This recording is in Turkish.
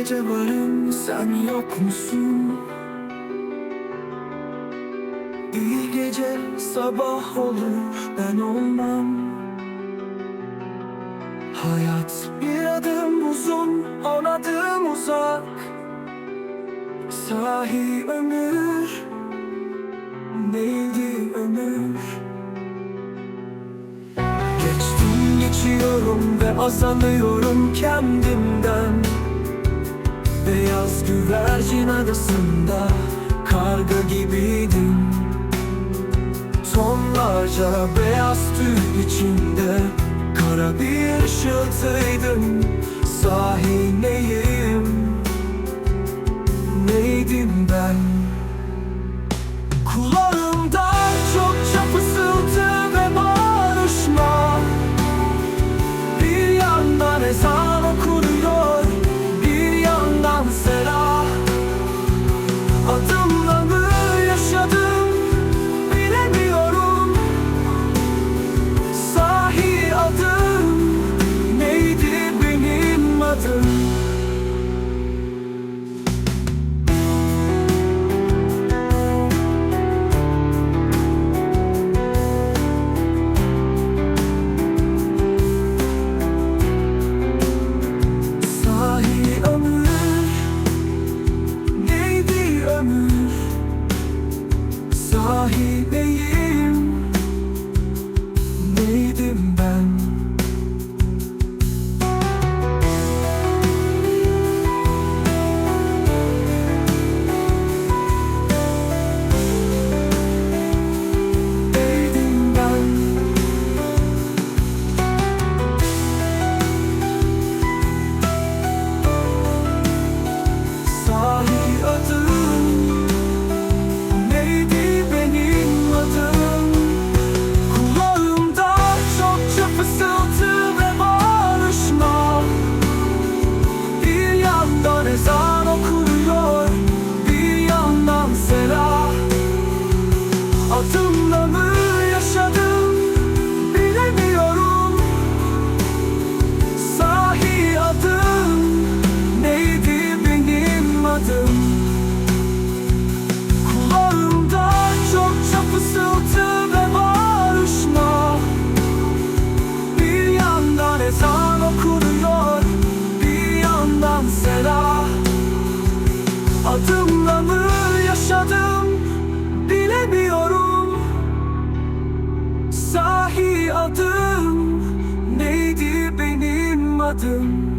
gece varım sen yok musun? Bir gece sabah olur ben olmam Hayat bir adım uzun on adım uzak Sahi ömür neydi ömür? Geçtim geçiyorum ve azanıyorum kendimden Beyaz güvercin adasında karga gibiydim Tonlarca beyaz tüy içinde Kara bir ışıltıydım. Sahi neyim? Neydim ben? Kulağımda çokça fısıltı ve bağırışma. Bir yandan ezan 走了。Sahi Sahi